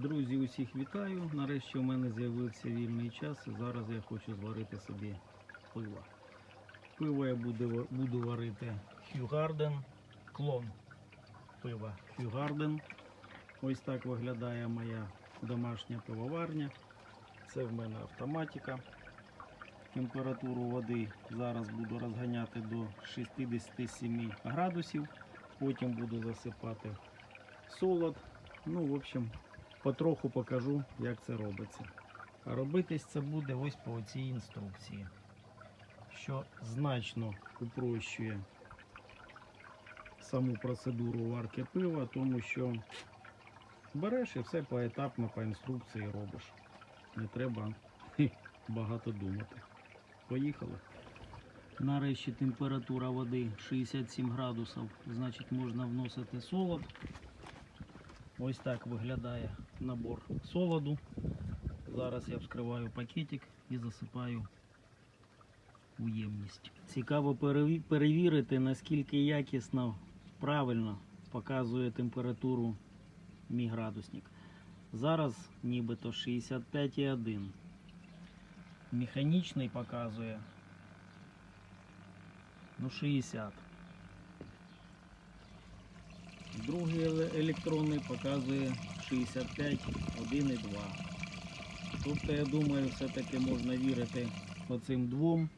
Друзі, усіх вітаю. Нарешті у мене з'явився вільний час зараз я хочу зварити собі пиво. Пиво я буду, буду варити Garden клон пива Garden. Ось так виглядає моя домашня пивоварня. Це в мене автоматика. Температуру води зараз буду розганяти до 67 градусів. Потім буду засипати солод. Ну, в общем, потроху покажу, як це робиться. А робитись це буде ось по цій інструкції, що значно упрощує саму процедуру варки пива, тому що береш і все поетапно по інструкції робиш. Не треба багато думати. Поїхали. Нарешті температура води 67 градусів, значить можна вносити солод. Ось так виглядає набор солоду. Зараз я вскриваю пакетик і засипаю у ємність. Цікаво перевірити, наскільки якісно, правильно показує температуру мій градусник. Зараз нібито 65,1. Механічний показує ну 60. Другий електронний показує 65, 1,2. Тобто, я думаю, все-таки можна вірити оцим двом,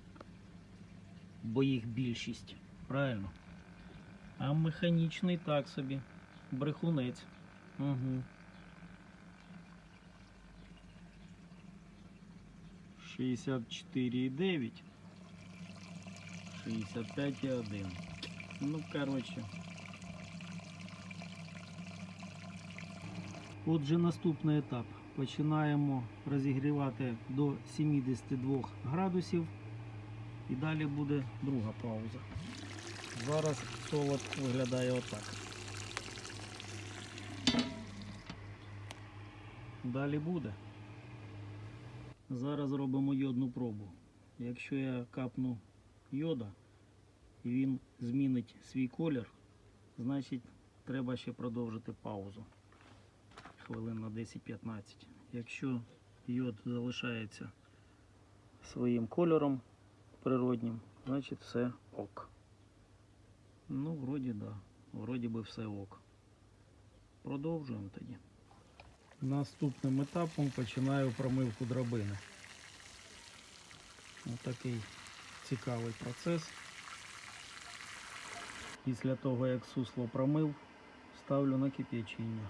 бо їх більшість. Правильно? А механічний так собі. Брехунець. Угу. 64,9. 65,1. Ну, коротше. Отже, наступний етап. Починаємо розігрівати до 72 градусів. І далі буде друга пауза. Зараз солод виглядає отак. Далі буде. Зараз робимо йодну пробу. Якщо я капну йода і він змінить свій колір, значить треба ще продовжити паузу хвилин на 10-15. Якщо йод залишається своїм кольором природнім, значить все ок. Ну, вроді да. Вроді би все ок. Продовжуємо тоді. Наступним етапом починаю промивку драбини. Отакий цікавий процес. Після того, як сусло промив, ставлю на кип'ячіння.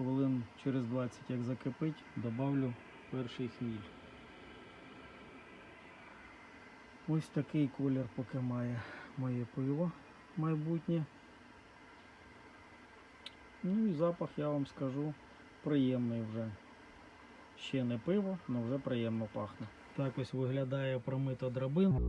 Хвилин через 20, як закипить, добавлю перший хміль. Ось такий колір поки має моє пиво майбутнє. Ну і запах, я вам скажу, приємний вже. Ще не пиво, але вже приємно пахне. Так ось виглядає промита драбина.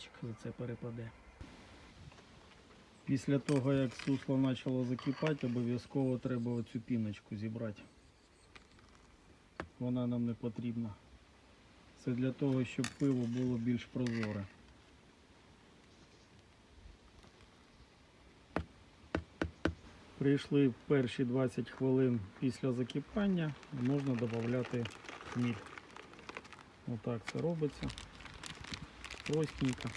Яєчко за це перепаде. Після того, як сусло почало закипати, обов'язково треба оцю піночку зібрати. Вона нам не потрібна. Це для того, щоб пиво було більш прозоре. Прийшли перші 20 хвилин після закипання, можна додати хміль. Отак це робиться. Простенько,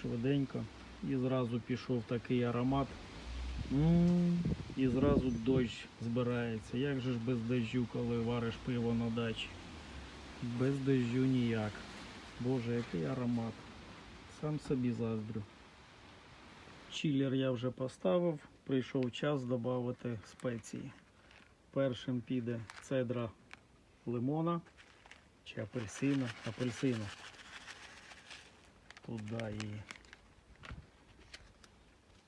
швиденько. І зразу пішов такий аромат. М, І зразу дощ збирається. Як же ж без дощу, коли вариш пиво на дачі? Без дощу ніяк. Боже, який аромат. Сам собі заздрю. Чилер я вже поставив. Прийшов час додати спеції. Першим піде цедра лимона чи апельсина. Апельсина. Туди її.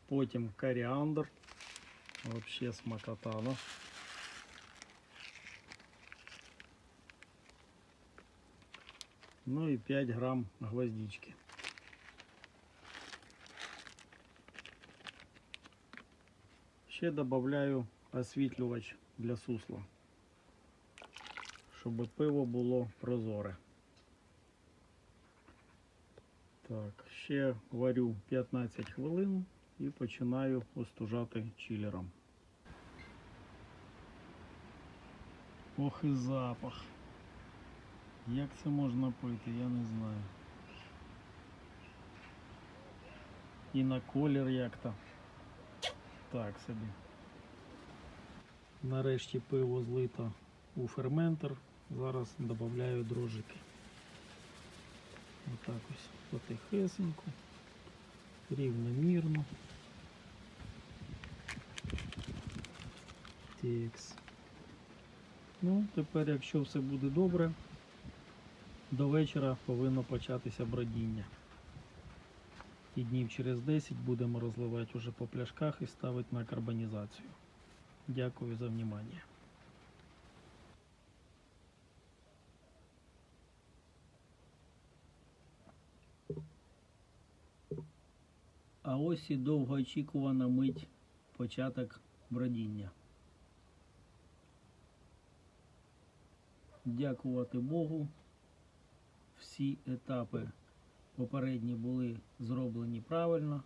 Потім коріандр. Вообще смакота, ну. Ну і 5 грам гвоздички. Ще додаю освітлювач для сусла, щоб пиво було прозоре. Так, ще варю 15 хвилин і починаю остужати чилером. Ох і запах. Як це можна пити, я не знаю. І на колір як-то. Так собі. Нарешті пиво злито у ферментор. Зараз додаю дрожжики. Отак ось потихесеньку, рівномірно. Текс. Ну, тепер, якщо все буде добре, до вечора повинно початися бродіння. І днів через 10 будемо розливати уже по пляшках і ставити на карбонізацію. Дякую за внимание. А ось і довгоочікувана мить початок бродіння. Дякувати Богу. Всі етапи попередні були зроблені правильно.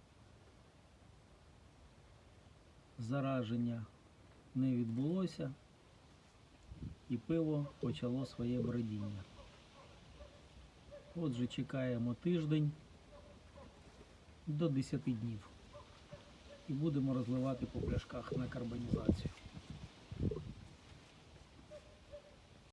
Зараження не відбулося і пиво почало своє бродіння. Отже, чекаємо тиждень до 10 днів і будемо розливати по пляшках на карбонізацію.